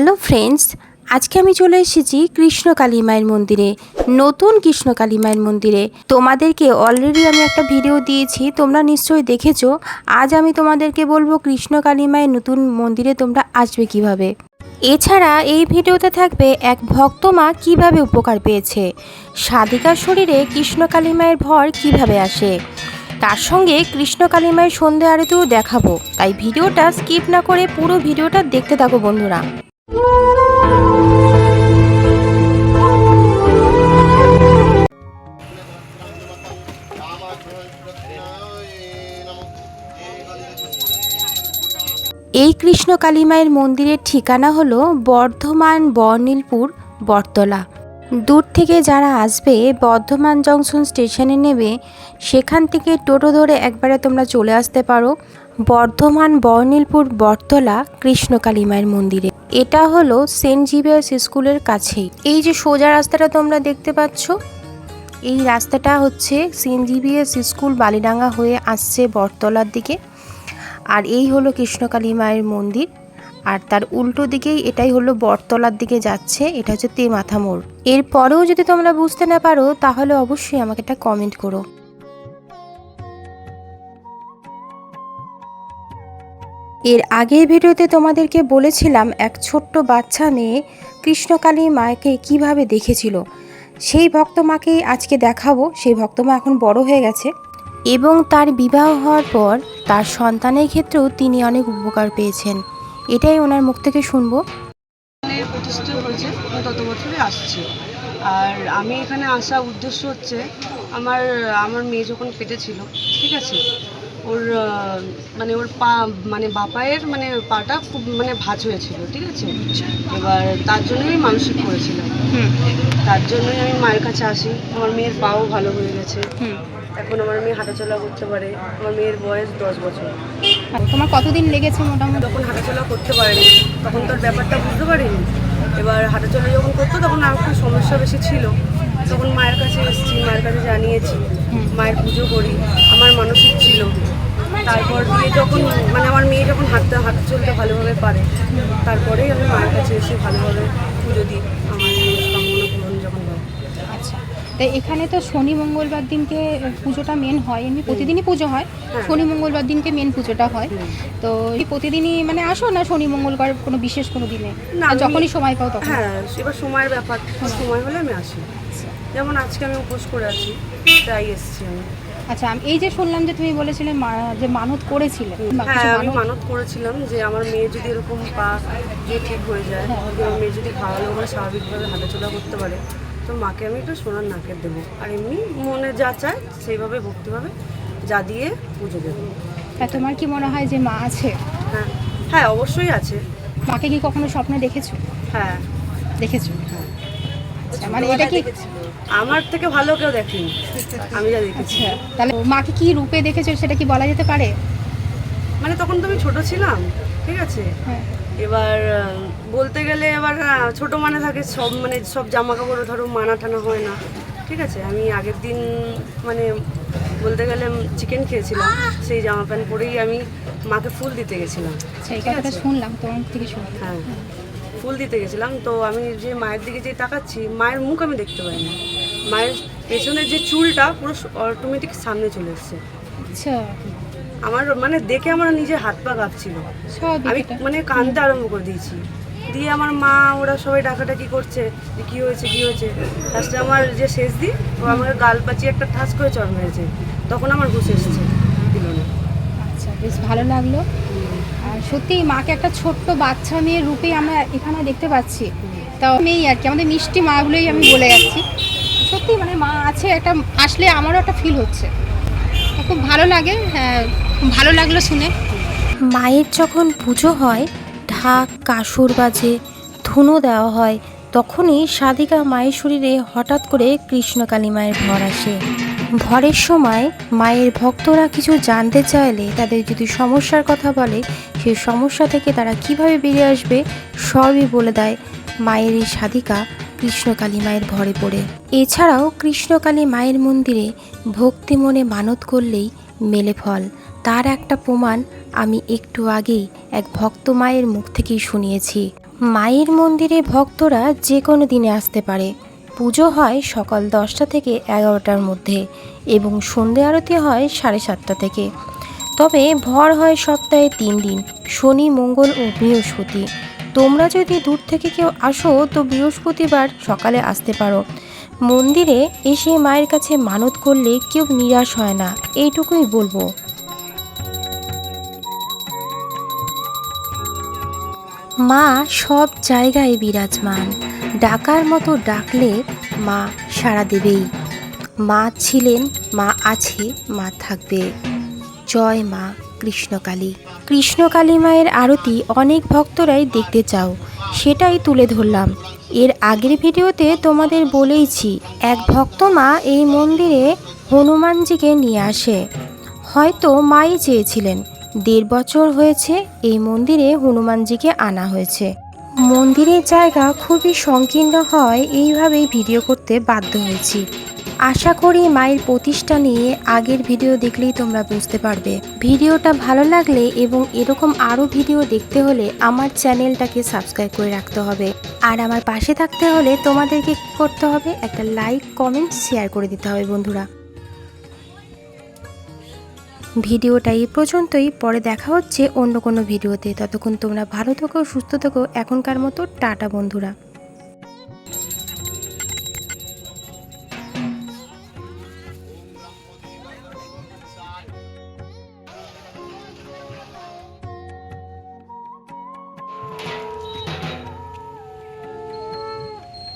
Hello friends, আজকে আমি চলে এসেছি কৃষ্ণকালী মায়ের মন্দিরে, নতুন কৃষ্ণকালী মায়ের মন্দিরে। তোমাদেরকে অলরেডি আমি একটা ভিডিও দিয়েছি, তোমরা নিশ্চয়ই দেখেছ। আজ আমি তোমাদেরকে বলব কৃষ্ণকালী মায়ের নতুন মন্দিরে তোমরা আসবে কীভাবে। এছাড়া এই ভিডিওতে থাকবে এক ভক্ত মা কীভাবে উপকার পেয়েছে, সাধিকার শরীরে কৃষ্ণকালী মায়ের ভর কীভাবে আসে। তার সঙ্গে কৃষ্ণকালী মায়ের সন্ধে আরতিও দেখাবো, তাই ভিডিওটা স্কিপ না করে পুরো ভিডিওটা দেখতে থাকো বন্ধুরা। এই কৃষ্ণ কালী মায়ের মন্দিরের ঠিকানা হলো বর্ধমান বর্নিলপুর বটতলা। দূর থেকে যারা আসবে, বর্ধমান জংশন স্টেশনে নেবে, সেখান থেকে টোটো ধরে একবারে তোমরা চলে আসতে পারো। বর্ধমান বর্নিলপুর বটতলা কৃষ্ণকালী মায়ের মন্দিরে। এটা হলো সেন্ট জিভিয়ার্স স্কুলের কাছেই। এই যে সোজা রাস্তাটা তোমরা দেখতে পাচ্ছ, এই রাস্তাটা হচ্ছে সেন্ট জিভিয়ার্স স্কুল বালিডাঙ্গা হয়ে আসছে বটতলার দিকে। আর এই হলো কৃষ্ণকালী মায়ের মন্দির। আর তার উল্টো দিকেই এটাই হলো বটতলার দিকে যাচ্ছে, এটা হচ্ছে তে মাথা মোড়। এরপরেও যদি তোমরা বুঝতে না পারো, তাহলে অবশ্যই আমাকে একটা কমেন্ট করো। এর আগের ভিডিওতে তোমাদেরকে বলেছিলাম এক ছোট্ট বাচ্চা মেয়ে কৃষ্ণকালী মাকে কীভাবে দেখেছিল। সেই ভক্ত মাকে আজকে দেখাবো। সেই ভক্ত মা এখন বড় হয়ে গেছে এবং তার বিবাহ হওয়ার পর তার সন্তানের ক্ষেত্রেও তিনি অনেক উপকার পেয়েছেন। এটাই ওনার মুখ থেকে শুনব। বছরই আসছি। আর আমি এখানে আসা উদ্দেশ্য হচ্ছে, আমার আমার মেয়ে যখন পেটে ছিল ঠিক আছে? ওর মানে ওর পা মানে বাপায়ের মানে পাটা খুব মানে ভাঁজ হয়েছিল ঠিক আছে? এবার তার জন্যই আমি মানসিক করেছিলাম তার জন্যই আমি মায়ের কাছে আসি। আমার মেয়ের পাও ভালো হয়ে গেছে। এখন আমার মেয়ে হাঁটাচলা করতে পারে। আমার মেয়ের বয়স দশ বছর। তোমার কতদিন লেগেছে মোটামুটি? যখন হাঁটাচলা করতে পারেনি তখন তোর ব্যাপারটা বুঝতে পারিনি। এবার হাঁটাচলা যখন করতো তখন আর একটু সমস্যা বেশি ছিল। তখন মায়ের কাছে এসেছি, মায়ের কাছে জানিয়েছি, মায়ের পুজো করি, আমার মানসিক ছিল। তারপর মেয়ে যখন মানে আমার মেয়ে যখন হাঁটতে হাঁটতে চলতে ভালোভাবে পারে, তারপরেই আমি মায়ের কাছে এসে ভালোভাবে পুজো দিই আমার মনস্কামনা পূরণ যখন হয় আচ্ছা তাই এখানে তো শনি মঙ্গলবার দিনকে পুজোটা মেন হয়। এমনি প্রতিদিনই পুজো হয়। হ্যাঁ। শনি মঙ্গলবার দিনকে মেন পুজোটা হয়। তো প্রতিদিনই মানে আসো না শনি মঙ্গলবার কোনো বিশেষ কোনো দিনে? না, যখনই সময় পাও তখন। হ্যাঁ এবার সময়ের ব্যাপার। সময় হলে আমি আসি। যেমন আজকে আমি উপোস করে আছি তাই এসেছি আমি। আচ্ছা আমি এই যে শুনলাম যে তুমি বলেছিলে যে মানত করেছিলে। হ্যাঁ আমি মানত- করেছিলাম যে আমার মেয়ে যদি এরকম পা দিয়ে ঠিক হয়ে যায় হ্যাঁ। আমার মেয়ে যদি ভালো করে স্বাভাবিকভাবে হাঁটাচলা করতে পারে তো মাকে আমি একটু সোনার নাকের দেবো। আর এমনি মনে যা চায় সেইভাবে ভক্তিভাবে যা দিয়ে পুজো দেবো। হ্যাঁ তোমার কি মনে হয় যে মা আছে? হ্যাঁ হ্যাঁ অবশ্যই আছে। মাকে কি কখনো স্বপ্নে দেখেছ? হ্যাঁ। দেখেছ? হ্যাঁ আচ্ছা মানে এটা কি আমার থেকে ভালো কেউ দেখেনি। আমি যা দেখেছি। আচ্ছা তাহলে মাকে কি রূপে দেখেছ সেটা কি বলা যেতে পারে? মানে তখন তো আমি ছোট ছিলাম। ঠিক আছে? হ্যাঁ। এবার বলতে গেলে এবার ছোট মানে থাকে সব মানে সব জামা কাপড় ধরো মানা টানা হয় না। ঠিক আছে? আমি আগের দিন মানে বলতে গেলে চিকেন খেয়েছিলাম সেই জামা প্যান্ট পরেই আমি মাকে ফুল দিতে গেছিলাম। শুনলাম তোমার থেকে হ্যাঁ। ফুল দিতে গেছিলাম তো আমি যে মায়ের দিকে যে তাকাচ্ছি মায়ের মুখ আমি দেখতে পাই না। মায়ের পেছনের যে চুলটা পুরো অটোমেটিক সামনে চলে এসছে। আচ্ছা। আমার মানে দেখে আমার নিজে হাত পা কাঁপছিল। আমি মানে কাঁদতে আরম্ভ করে দিয়েছি। দিয়ে আমার মা ওরা সবাই ডাকাডাকি করছে যে কী হয়েছে কী হয়েছে। লাস্টে আমার যে শেষ দিন ও আমাকে গাল পাচিয়ে একটা ঠাস করে চড় মেরেছে। তখন আমার হুশ এসেছে। দিল না। আচ্ছা বেশ ভালো লাগল। আর সত্যি মাকে একটা ছোট্ট বাচ্চা মেয়ের রূপেই আমরা এখানে দেখতে পাচ্ছি। তাও মেয়ে আর কি আমাদের মিষ্টি মাগুলোই আমি বলে যাচ্ছি। সত্যি মানে মা আছে একটা আসলে আমারও একটা ফিল হচ্ছে। খুব ভালো লাগে হ্যাঁ ভালো লাগল শুনে। মায়ের যখন পুজো হয়, ঢাক কাসুর বাজে, ধুনো দেওয়া হয়, তখনই সাধিকা মায়ের শরীরে হঠাৎ করে কৃষ্ণকালী মায়ের ভর আসে। ভরের সময় মায়ের ভক্তরা কিছু জানতে চাইলে, তাদের যদি সমস্যার কথা বলে, সেই সমস্যা থেকে তারা কীভাবে বেরিয়ে আসবে, সবই বলে দেয় মায়ের এই সাধিকা কৃষ্ণকালী মায়ের ভরে পড়ে। এছাড়াও কৃষ্ণকালী মায়ের মন্দিরে ভক্তি মনে মানত করলেই মেলে ফল। তার একটা প্রমাণ আমি একটু আগেই এক ভক্ত মায়ের মুখ থেকেই শুনিয়েছি। মায়ের মন্দিরে ভক্তরা যে কোনো দিনে আসতে পারে। পুজো হয় সকাল দশটা থেকে এগারোটার মধ্যে এবং সন্ধে আরতি হয় সাড়ে সাতটা থেকে। তবে ভর হয় সপ্তাহে তিন দিন, শনি, মঙ্গল ও বৃহস্পতি। তোমরা যদি দূর থেকে কেউ আসো, তো বৃহস্পতিবার সকালে আসতে পারো। মন্দিরে এসে মায়ের কাছে মানত করলে কেউ নিরাশ হয় না, এইটুকুই বলব। মা সব জায়গায় বিরাজমান, ডাকার মতো ডাকলে মা সাড়া দেবেই। মা ছিলেন, মা আছে, মা থাকবে। জয় মা। কৃষ্ণকালী। কৃষ্ণকালী মায়ের আরতি অনেক ভক্তরাই দেখতে চাও, সেটাই তুলে ধরলাম। এর আগের ভিডিওতে তোমাদের বলেইছি, এক ভক্ত মা এই মন্দিরে হনুমানজিকে নিয়ে আসে। হয়তো মাই চেয়েছিলেন, দেড় বছর হয়েছে এই মন্দিরে হনুমানজিকে আনা হয়েছে। মন্দিরের জায়গা খুবই সংকীর্ণ হয়, এইভাবেই ভিডিও করতে বাধ্য হয়েছি। আশা করি মায়ের প্রতিষ্ঠা নিয়ে আগের ভিডিও দেখলেই তোমরা বুঝতে পারবে। ভিডিওটা ভালো লাগলে এবং এরকম আরও ভিডিও দেখতে হলে আমার চ্যানেলটাকে সাবস্ক্রাইব করে রাখতে হবে। আর আমার পাশে থাকতে হলে তোমাদেরকে করতে হবে? একটা লাইক, কমেন্ট, শেয়ার করে দিতে হবে বন্ধুরা। ভিডিওটা এই পর্যন্তই। পরে দেখা হচ্ছে অন্য কোনো ভিডিওতে। ততক্ষণ তোমরা ভালো থেকো, সুস্থ থেকো। এখনকার মতো টাটা বন্ধুরা।